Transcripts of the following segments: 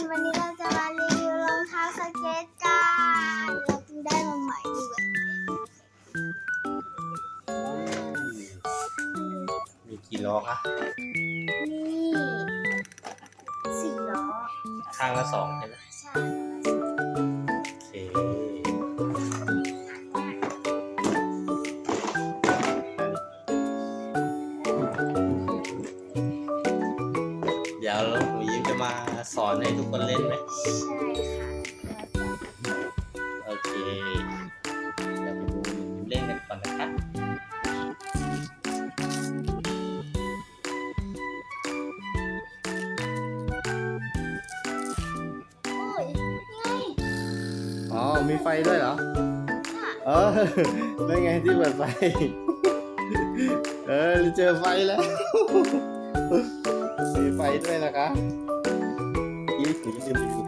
คนวันนี้เราจะมารีวิวรองเท้าสเก็ตกันเราเพิ่งได้มาใหม่ด้วยมีกี่ล้อคะนี่สี่ล้อข้างละสองใช่ไหมใช่โอเคเดี๋ยวหนูยิ้มจะมา สอนให้ทุกคนเล่นไหมใช่ค่ะแล้วจะโอเคเดี๋ยวไปดูหนูยิ้มเล่นกันก่อนนะคะโอ้ยไงอ๋อ มีไฟด้วยเหรอค่ะเออได้ไงที่เปิดไฟ เออ เจอไฟแล้ว มีไฟด้วยนะคะ ยี่หนูยิ้มลืมดู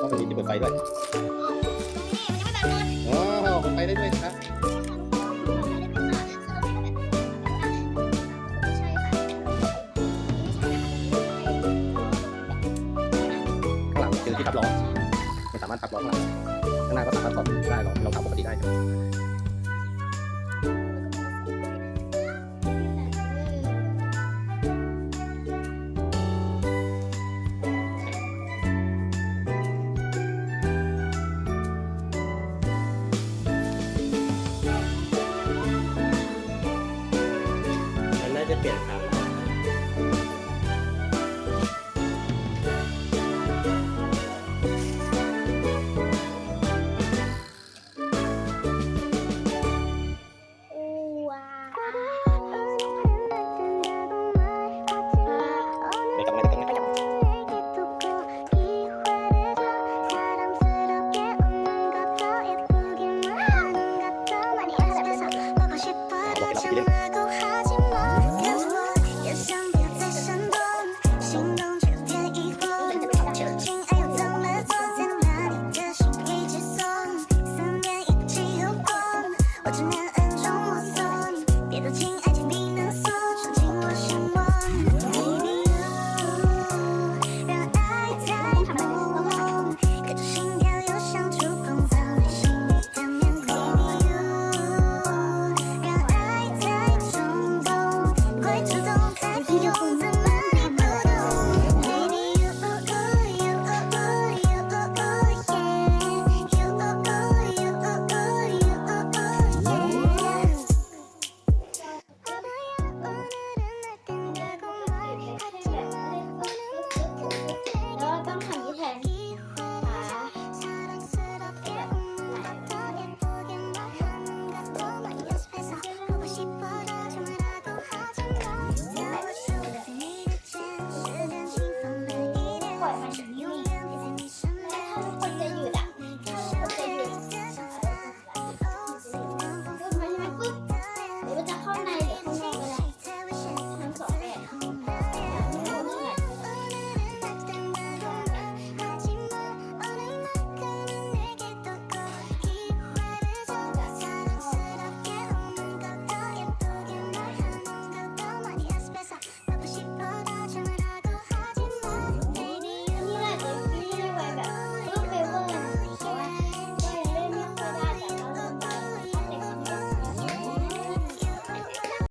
ว่ามันมีที่เปิดไฟด้วยนี่มันจะไม่แบบนั้นอ๋อเปิดไฟได้ด้วยครับใช่ค่ะข้างหลังคือที่ทับล้อมันสามารถทับล้อข้างหลังข้างหน้าก็สามารถถอดได้หรอเราทำปกติได้ใช่ไหม get